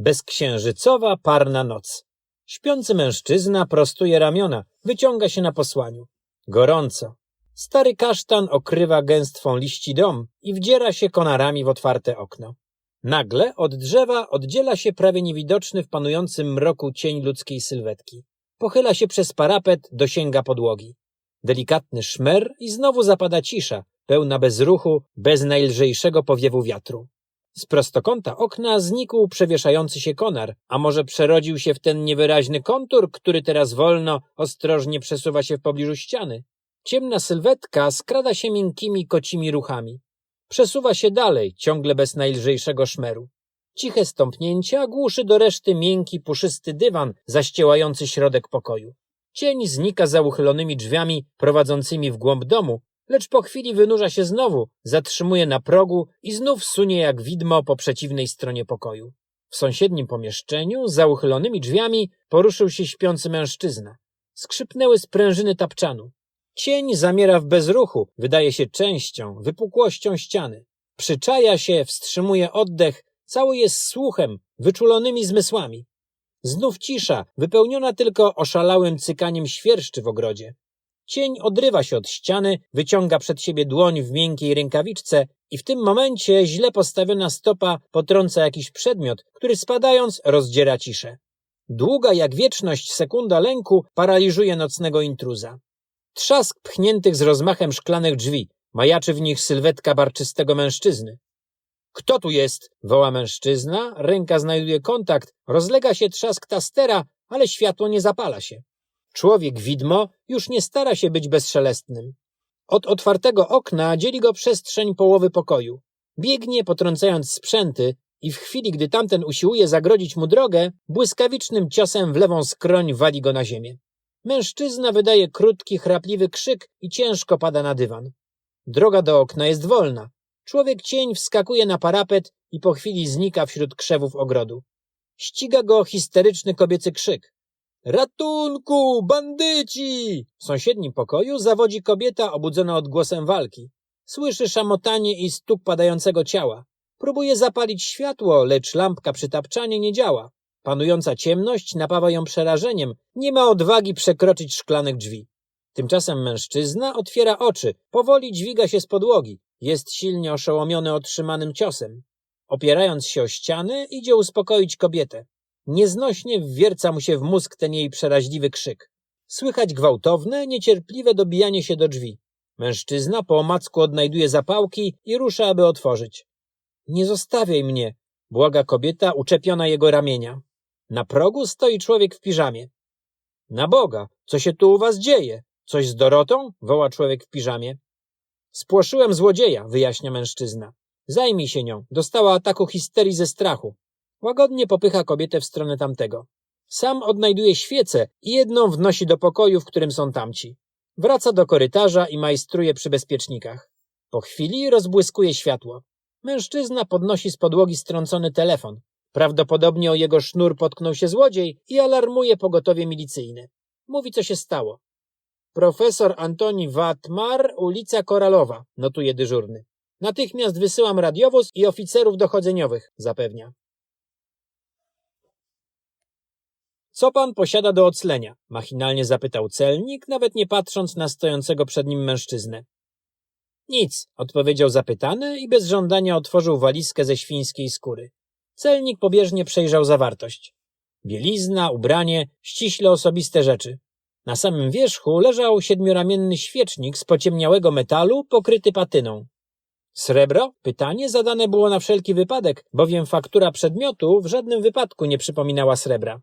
Bezksiężycowa, parna noc. Śpiący mężczyzna prostuje ramiona, wyciąga się na posłaniu. Gorąco. Stary kasztan okrywa gęstwą liści dom i wdziera się konarami w otwarte okno. Nagle od drzewa oddziela się prawie niewidoczny w panującym mroku cień ludzkiej sylwetki. Pochyla się przez parapet, dosięga podłogi. Delikatny szmer i znowu zapada cisza, pełna bezruchu, bez najlżejszego powiewu wiatru. Z prostokąta okna znikł przewieszający się konar, a może przerodził się w ten niewyraźny kontur, który teraz wolno, ostrożnie przesuwa się w pobliżu ściany. Ciemna sylwetka skrada się miękkimi kocimi ruchami. Przesuwa się dalej, ciągle bez najlżejszego szmeru. Ciche stąpnięcia głuszy do reszty miękki, puszysty dywan zaściełający środek pokoju. Cień znika za uchylonymi drzwiami prowadzącymi w głąb domu, lecz po chwili wynurza się znowu, zatrzymuje na progu i znów sunie jak widmo po przeciwnej stronie pokoju. W sąsiednim pomieszczeniu, za uchylonymi drzwiami, poruszył się śpiący mężczyzna. Skrzypnęły sprężyny tapczanu. Cień zamiera w bezruchu, wydaje się częścią, wypukłością ściany. Przyczaja się, wstrzymuje oddech, cały jest słuchem, wyczulonymi zmysłami. Znów cisza, wypełniona tylko oszalałym cykaniem świerszczy w ogrodzie. Cień odrywa się od ściany, wyciąga przed siebie dłoń w miękkiej rękawiczce i w tym momencie źle postawiona stopa potrąca jakiś przedmiot, który spadając rozdziera ciszę. Długa jak wieczność sekunda lęku paraliżuje nocnego intruza. Trzask pchniętych z rozmachem szklanych drzwi, majaczy w nich sylwetka barczystego mężczyzny. Kto tu jest? woła mężczyzna, ręka znajduje kontakt, rozlega się trzask tastera, ale światło nie zapala się. Człowiek widmo już nie stara się być bezszelestnym. Od otwartego okna dzieli go przestrzeń połowy pokoju. Biegnie, potrącając sprzęty i w chwili, gdy tamten usiłuje zagrodzić mu drogę, błyskawicznym ciosem w lewą skroń wali go na ziemię. Mężczyzna wydaje krótki, chrapliwy krzyk i ciężko pada na dywan. Droga do okna jest wolna. Człowiek cień wskakuje na parapet i po chwili znika wśród krzewów ogrodu. Ściga go histeryczny kobiecy krzyk. Ratunku, bandyci! W sąsiednim pokoju zawodzi kobieta obudzona odgłosem walki. Słyszy szamotanie i stuk padającego ciała. Próbuje zapalić światło, lecz lampka przy tapczanie nie działa. Panująca ciemność napawa ją przerażeniem. Nie ma odwagi przekroczyć szklanych drzwi. Tymczasem mężczyzna otwiera oczy, powoli dźwiga się z podłogi. Jest silnie oszołomiony otrzymanym ciosem. Opierając się o ściany, idzie uspokoić kobietę. Nieznośnie wwierca mu się w mózg ten jej przeraźliwy krzyk. Słychać gwałtowne, niecierpliwe dobijanie się do drzwi. Mężczyzna po omacku odnajduje zapałki i rusza, aby otworzyć. Nie zostawiaj mnie, błaga kobieta uczepiona jego ramienia. Na progu stoi człowiek w piżamie. Na Boga, co się tu u was dzieje? Coś z Dorotą? woła człowiek w piżamie. Spłoszyłem złodzieja, wyjaśnia mężczyzna. Zajmij się nią. Dostała ataku histerii ze strachu. Łagodnie popycha kobietę w stronę tamtego. Sam odnajduje świecę i jedną wnosi do pokoju, w którym są tamci. Wraca do korytarza i majstruje przy bezpiecznikach. Po chwili rozbłyskuje światło. Mężczyzna podnosi z podłogi strącony telefon. Prawdopodobnie o jego sznur potknął się złodziej i alarmuje pogotowie milicyjne. Mówi, co się stało. Profesor Antoni Watmar, ulica Koralowa, notuje dyżurny. Natychmiast wysyłam radiowóz i oficerów dochodzeniowych, zapewnia. Co pan posiada do oclenia? Machinalnie zapytał celnik, nawet nie patrząc na stojącego przed nim mężczyznę. Nic, odpowiedział zapytany i bez żądania otworzył walizkę ze świńskiej skóry. Celnik pobieżnie przejrzał zawartość. Bielizna, ubranie, ściśle osobiste rzeczy. Na samym wierzchu leżał siedmioramienny świecznik z pociemniałego metalu pokryty patyną. Srebro? Pytanie zadane było na wszelki wypadek, bowiem faktura przedmiotu w żadnym wypadku nie przypominała srebra.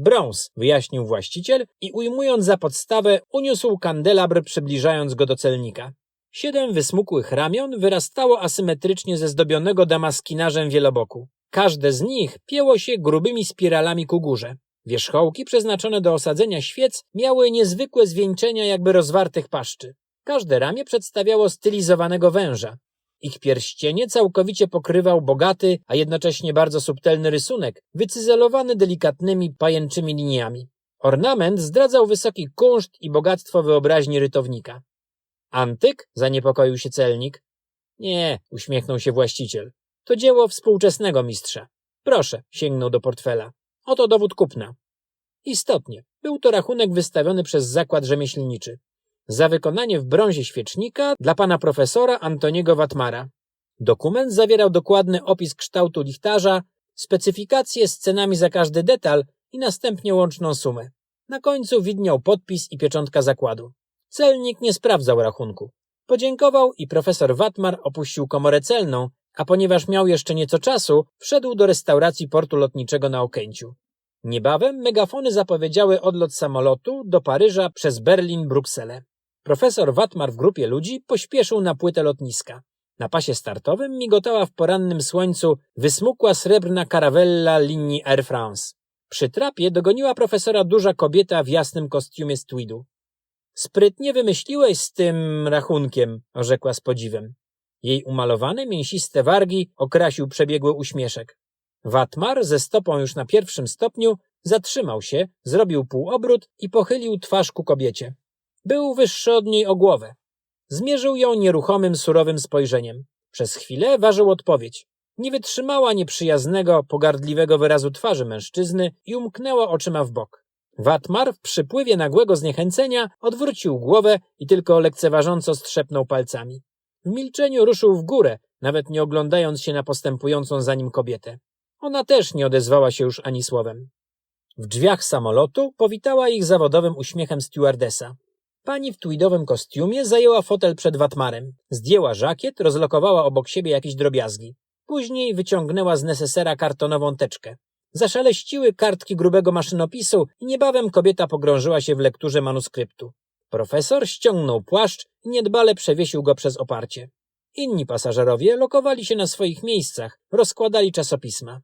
Brąz, wyjaśnił właściciel i ujmując za podstawę, uniósł kandelabr, przybliżając go do celnika. Siedem wysmukłych ramion wyrastało asymetrycznie ze zdobionego damaskinarzem wieloboku. Każde z nich pięło się grubymi spiralami ku górze. Wierzchołki przeznaczone do osadzenia świec miały niezwykłe zwieńczenia jakby rozwartych paszczy. Każde ramię przedstawiało stylizowanego węża. Ich pierścienie całkowicie pokrywał bogaty, a jednocześnie bardzo subtelny rysunek, wycyzelowany delikatnymi, pajęczymi liniami. Ornament zdradzał wysoki kunszt i bogactwo wyobraźni rytownika. Antyk? zaniepokoił się celnik. Nie, uśmiechnął się właściciel. To dzieło współczesnego mistrza. Proszę, sięgnął do portfela. Oto dowód kupna. Istotnie, był to rachunek wystawiony przez zakład rzemieślniczy. Za wykonanie w brązie świecznika dla pana profesora Antoniego Watmara. Dokument zawierał dokładny opis kształtu lichtarza, specyfikacje z cenami za każdy detal i następnie łączną sumę. Na końcu widniał podpis i pieczątka zakładu. Celnik nie sprawdzał rachunku. Podziękował i profesor Watmar opuścił komorę celną, a ponieważ miał jeszcze nieco czasu, wszedł do restauracji portu lotniczego na Okęciu. Niebawem megafony zapowiedziały odlot samolotu do Paryża przez Berlin, Brukselę. Profesor Watmar w grupie ludzi pośpieszył na płytę lotniska. Na pasie startowym migotała w porannym słońcu wysmukła srebrna karawella linii Air France. Przy trapie dogoniła profesora duża kobieta w jasnym kostiumie z tweedu. Sprytnie wymyśliłeś z tym rachunkiem, orzekła z podziwem. Jej umalowane, mięsiste wargi okrasił przebiegły uśmieszek. Watmar, ze stopą już na pierwszym stopniu, zatrzymał się, zrobił półobrót i pochylił twarz ku kobiecie. Był wyższy od niej o głowę. Zmierzył ją nieruchomym, surowym spojrzeniem. Przez chwilę ważył odpowiedź. Nie wytrzymała nieprzyjaznego, pogardliwego wyrazu twarzy mężczyzny i umknęła oczyma w bok. Watmar w przypływie nagłego zniechęcenia odwrócił głowę i tylko lekceważąco strzepnął palcami. W milczeniu ruszył w górę, nawet nie oglądając się na postępującą za nim kobietę. Ona też nie odezwała się już ani słowem. W drzwiach samolotu powitała ich zawodowym uśmiechem stewardesa. Pani w tweedowym kostiumie zajęła fotel przed Watmarem. Zdjęła żakiet, rozlokowała obok siebie jakieś drobiazgi. Później wyciągnęła z nesesera kartonową teczkę. Zaszaleściły kartki grubego maszynopisu i niebawem kobieta pogrążyła się w lekturze manuskryptu. Profesor ściągnął płaszcz i niedbale przewiesił go przez oparcie. Inni pasażerowie lokowali się na swoich miejscach, rozkładali czasopisma.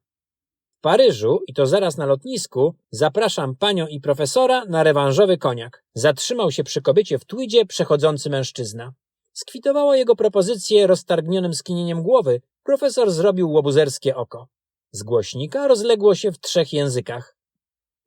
W Paryżu, i to zaraz na lotnisku, zapraszam panią i profesora na rewanżowy koniak. Zatrzymał się przy kobiecie w twidzie przechodzący mężczyzna. Skwitowała jego propozycję roztargnionym skinieniem głowy. Profesor zrobił łobuzerskie oko. Z głośnika rozległo się w trzech językach.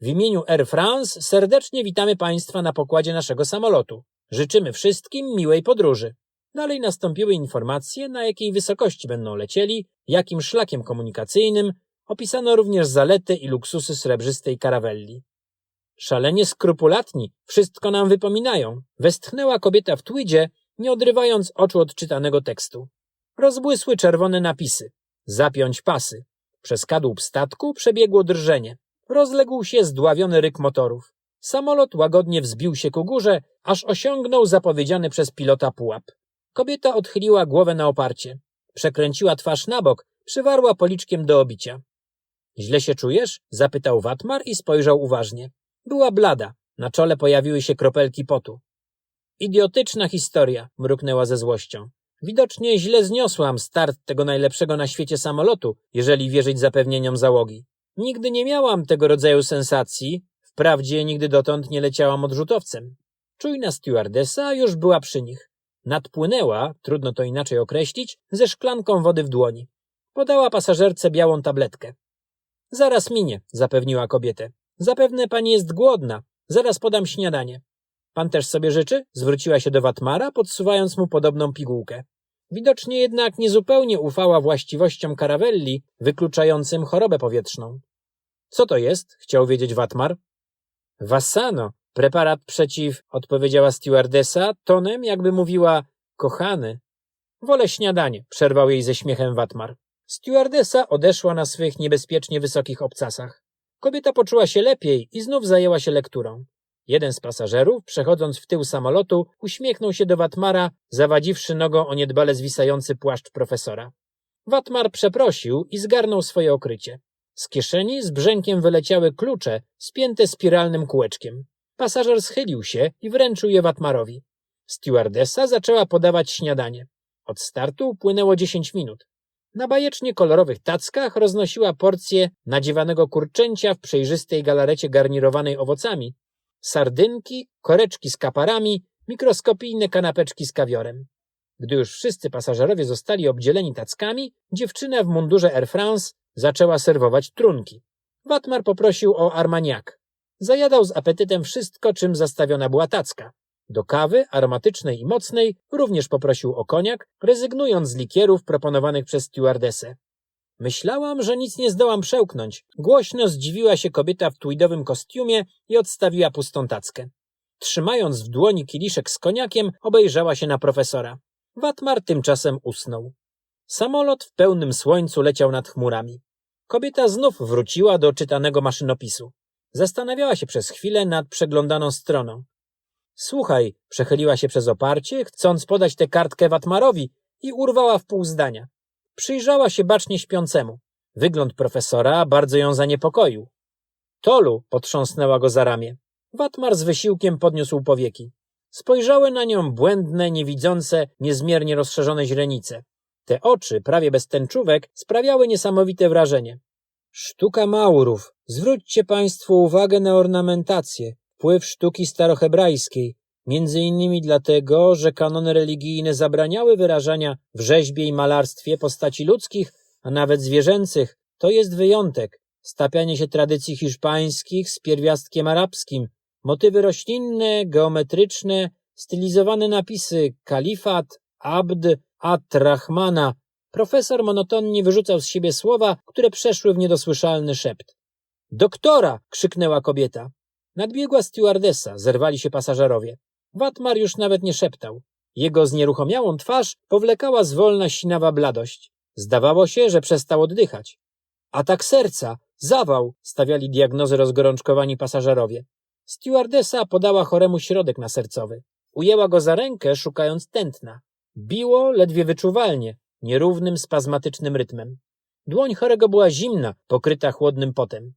W imieniu Air France serdecznie witamy Państwa na pokładzie naszego samolotu. Życzymy wszystkim miłej podróży. Dalej nastąpiły informacje, na jakiej wysokości będą lecieli, jakim szlakiem komunikacyjnym, opisano również zalety i luksusy srebrzystej karawelli. Szalenie skrupulatni, wszystko nam wypominają, westchnęła kobieta w twidzie, nie odrywając oczu od czytanego tekstu. Rozbłysły czerwone napisy. Zapiąć pasy. Przez kadłub statku przebiegło drżenie. Rozległ się zdławiony ryk motorów. Samolot łagodnie wzbił się ku górze, aż osiągnął zapowiedziany przez pilota pułap. Kobieta odchyliła głowę na oparcie. Przekręciła twarz na bok, przywarła policzkiem do obicia. Źle się czujesz? zapytał Watmar i spojrzał uważnie. Była blada. Na czole pojawiły się kropelki potu. Idiotyczna historia, mruknęła ze złością. Widocznie źle zniosłam start tego najlepszego na świecie samolotu, jeżeli wierzyć zapewnieniom załogi. Nigdy nie miałam tego rodzaju sensacji, wprawdzie nigdy dotąd nie leciałam odrzutowcem. Czujna stewardesa już była przy nich. Nadpłynęła, trudno to inaczej określić, ze szklanką wody w dłoni. Podała pasażerce białą tabletkę. Zaraz minie, zapewniła kobietę. Zapewne pani jest głodna. Zaraz podam śniadanie. Pan też sobie życzy? Zwróciła się do Watmara, podsuwając mu podobną pigułkę. Widocznie jednak niezupełnie ufała właściwościom karawelli, wykluczającym chorobę powietrzną. Co to jest? chciał wiedzieć Watmar. Wassano, preparat przeciw, odpowiedziała stewardesa, tonem jakby mówiła, kochany. Wolę śniadanie, przerwał jej ze śmiechem Watmar. Stewardesa odeszła na swych niebezpiecznie wysokich obcasach. Kobieta poczuła się lepiej i znów zajęła się lekturą. Jeden z pasażerów, przechodząc w tył samolotu, uśmiechnął się do Watmara, zawadziwszy nogą o niedbale zwisający płaszcz profesora. Watmar przeprosił i zgarnął swoje okrycie. Z kieszeni z brzękiem wyleciały klucze, spięte spiralnym kółeczkiem. Pasażer schylił się i wręczył je Watmarowi. Stewardessa zaczęła podawać śniadanie. Od startu upłynęło dziesięć minut. Na bajecznie kolorowych tackach roznosiła porcję nadziewanego kurczęcia w przejrzystej galarecie garnirowanej owocami, sardynki, koreczki z kaparami, mikroskopijne kanapeczki z kawiorem. Gdy już wszyscy pasażerowie zostali obdzieleni tackami, dziewczyna w mundurze Air France zaczęła serwować trunki. Watmar poprosił o armaniak. Zajadał z apetytem wszystko, czym zastawiona była tacka. Do kawy, aromatycznej i mocnej, również poprosił o koniak, rezygnując z likierów proponowanych przez stewardesę. Myślałam, że nic nie zdołam przełknąć. Głośno zdziwiła się kobieta w tweedowym kostiumie i odstawiła pustą tackę. Trzymając w dłoni kieliszek z koniakiem, obejrzała się na profesora. Watmar tymczasem usnął. Samolot w pełnym słońcu leciał nad chmurami. Kobieta znów wróciła do czytanego maszynopisu. Zastanawiała się przez chwilę nad przeglądaną stroną. Słuchaj, przechyliła się przez oparcie, chcąc podać tę kartkę Watmarowi i urwała w pół zdania. Przyjrzała się bacznie śpiącemu. Wygląd profesora bardzo ją zaniepokoił. Tolu potrząsnęła go za ramię. Watmar z wysiłkiem podniósł powieki. Spojrzały na nią błędne, niewidzące, niezmiernie rozszerzone źrenice. Te oczy, prawie bez tęczówek, sprawiały niesamowite wrażenie. Sztuka Maurów. Zwróćcie Państwo uwagę na ornamentację, wpływ sztuki starohebrajskiej, między innymi dlatego, że kanony religijne zabraniały wyrażania w rzeźbie i malarstwie postaci ludzkich, a nawet zwierzęcych. To jest wyjątek. Stapianie się tradycji hiszpańskich z pierwiastkiem arabskim, motywy roślinne, geometryczne, stylizowane napisy kalifat, abd, at-Rahmana. Profesor monotonnie wyrzucał z siebie słowa, które przeszły w niedosłyszalny szept. Doktora! krzyknęła kobieta. Nadbiegła stewardesa, zerwali się pasażerowie. Watmar już nawet nie szeptał. Jego znieruchomiałą twarz powlekała zwolna sinawa bladość. Zdawało się, że przestał oddychać. Atak serca, zawał, stawiali diagnozy rozgorączkowani pasażerowie. Stewardesa podała choremu środek nasercowy. Ujęła go za rękę, szukając tętna. Biło ledwie wyczuwalnie, nierównym, spazmatycznym rytmem. Dłoń chorego była zimna, pokryta chłodnym potem.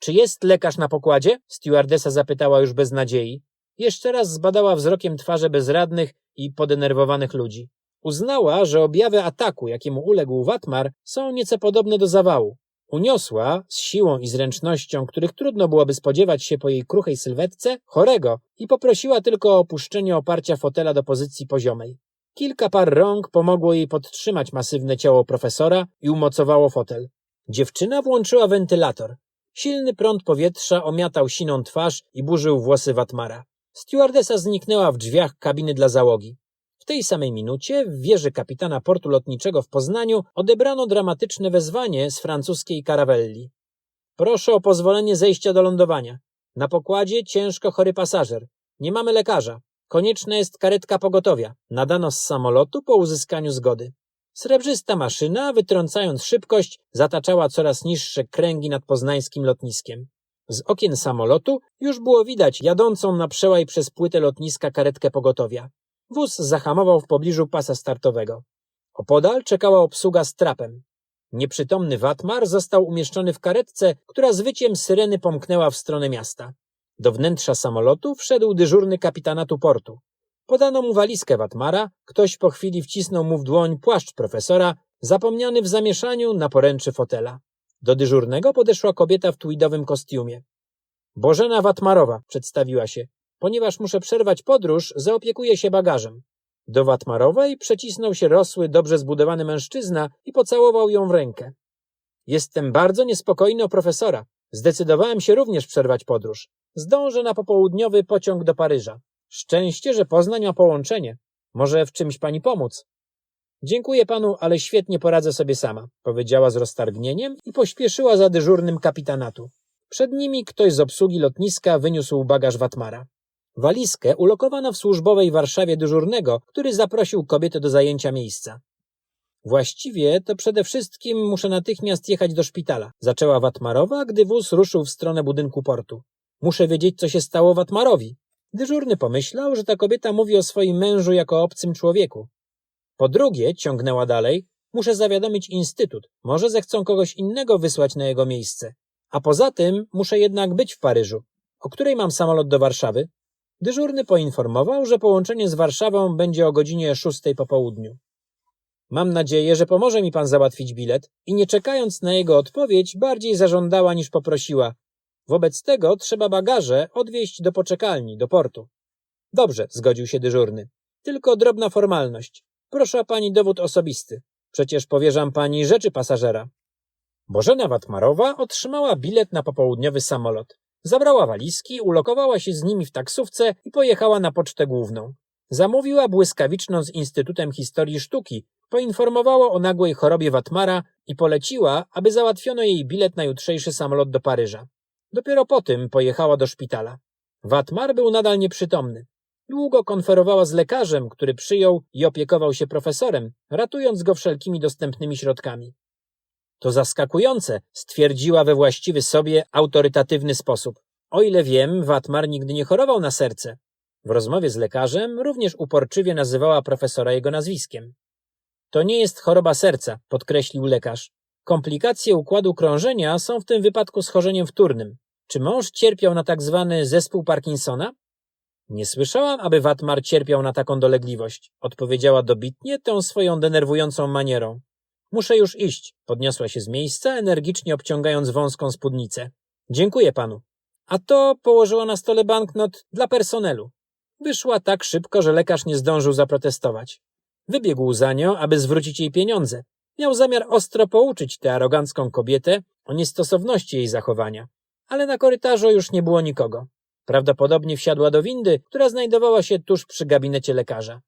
Czy jest lekarz na pokładzie? Stewardesa zapytała już bez nadziei. Jeszcze raz zbadała wzrokiem twarze bezradnych i podenerwowanych ludzi. Uznała, że objawy ataku, jakiemu uległ Watmar, są nieco podobne do zawału. Uniosła, z siłą i zręcznością, których trudno byłoby spodziewać się po jej kruchej sylwetce, chorego i poprosiła tylko o opuszczenie oparcia fotela do pozycji poziomej. Kilka par rąk pomogło jej podtrzymać masywne ciało profesora i umocowało fotel. Dziewczyna włączyła wentylator. Silny prąd powietrza omiatał siną twarz i burzył włosy Watmara. Stewardesa zniknęła w drzwiach kabiny dla załogi. W tej samej minucie w wieży kapitana portu lotniczego w Poznaniu odebrano dramatyczne wezwanie z francuskiej karawelli. Proszę o pozwolenie zejścia do lądowania. Na pokładzie ciężko chory pasażer. Nie mamy lekarza. Konieczna jest karetka pogotowia. Nadano z samolotu po uzyskaniu zgody. Srebrzysta maszyna, wytrącając szybkość, zataczała coraz niższe kręgi nad poznańskim lotniskiem. Z okien samolotu już było widać jadącą na przełaj przez płytę lotniska karetkę pogotowia. Wóz zahamował w pobliżu pasa startowego. Opodal czekała obsługa z trapem. Nieprzytomny Watmar został umieszczony w karetce, która z wyciem syreny pomknęła w stronę miasta. Do wnętrza samolotu wszedł dyżurny kapitanatu portu. Podano mu walizkę Watmara, ktoś po chwili wcisnął mu w dłoń płaszcz profesora, zapomniany w zamieszaniu na poręczy fotela. Do dyżurnego podeszła kobieta w tweedowym kostiumie. Bożena Watmarowa, przedstawiła się. Ponieważ muszę przerwać podróż, zaopiekuję się bagażem. Do Watmarowej przecisnął się rosły, dobrze zbudowany mężczyzna i pocałował ją w rękę. Jestem bardzo niespokojny o profesora. Zdecydowałem się również przerwać podróż. Zdążę na popołudniowy pociąg do Paryża. Szczęście, że Poznań ma połączenie. Może w czymś pani pomóc? Dziękuję panu, ale świetnie poradzę sobie sama, powiedziała z roztargnieniem i pośpieszyła za dyżurnym kapitanatu. Przed nimi ktoś z obsługi lotniska wyniósł bagaż Watmara. Walizkę ulokowano w służbowej Warszawie dyżurnego, który zaprosił kobietę do zajęcia miejsca. Właściwie to przede wszystkim muszę natychmiast jechać do szpitala, zaczęła Watmarowa, gdy wóz ruszył w stronę budynku portu. Muszę wiedzieć, co się stało Watmarowi. Dyżurny pomyślał, że ta kobieta mówi o swoim mężu jako o obcym człowieku. Po drugie, ciągnęła dalej, muszę zawiadomić instytut. Może zechcą kogoś innego wysłać na jego miejsce. A poza tym muszę jednak być w Paryżu. O której mam samolot do Warszawy? Dyżurny poinformował, że połączenie z Warszawą będzie o godzinie szóstej po południu. Mam nadzieję, że pomoże mi pan załatwić bilet i nie czekając na jego odpowiedź, bardziej zażądała niż poprosiła. Wobec tego trzeba bagaże odwieźć do poczekalni, do portu. Dobrze, zgodził się dyżurny. Tylko drobna formalność. Proszę pani dowód osobisty. Przecież powierzam pani rzeczy pasażera. Bożena Watmarowa otrzymała bilet na popołudniowy samolot. Zabrała walizki, ulokowała się z nimi w taksówce i pojechała na pocztę główną. Zamówiła błyskawiczną z Instytutem Historii Sztuki, poinformowała o nagłej chorobie Watmara i poleciła, aby załatwiono jej bilet na jutrzejszy samolot do Paryża. Dopiero po tym pojechała do szpitala. Watmar był nadal nieprzytomny. Długo konferowała z lekarzem, który przyjął i opiekował się profesorem, ratując go wszelkimi dostępnymi środkami. To zaskakujące, stwierdziła we właściwy sobie autorytatywny sposób. O ile wiem, Watmar nigdy nie chorował na serce. W rozmowie z lekarzem również uporczywie nazywała profesora jego nazwiskiem. To nie jest choroba serca, podkreślił lekarz. Komplikacje układu krążenia są w tym wypadku schorzeniem wtórnym. Czy mąż cierpiał na tak zwany zespół Parkinsona? Nie słyszałam, aby Watmar cierpiał na taką dolegliwość, odpowiedziała dobitnie tą swoją denerwującą manierą. Muszę już iść, podniosła się z miejsca, energicznie obciągając wąską spódnicę. Dziękuję panu. A to położyła na stole banknot dla personelu. Wyszła tak szybko, że lekarz nie zdążył zaprotestować. Wybiegł za nią, aby zwrócić jej pieniądze. Miał zamiar ostro pouczyć tę arogancką kobietę o niestosowności jej zachowania. Ale na korytarzu już nie było nikogo. Prawdopodobnie wsiadła do windy, która znajdowała się tuż przy gabinecie lekarza.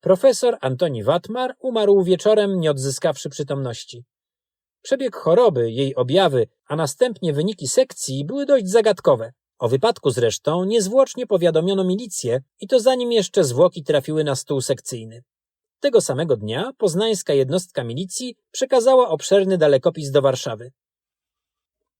Profesor Antoni Watmar umarł wieczorem, nie odzyskawszy przytomności. Przebieg choroby, jej objawy, a następnie wyniki sekcji były dość zagadkowe. O wypadku zresztą niezwłocznie powiadomiono milicję i to zanim jeszcze zwłoki trafiły na stół sekcyjny. Tego samego dnia poznańska jednostka milicji przekazała obszerny dalekopis do Warszawy.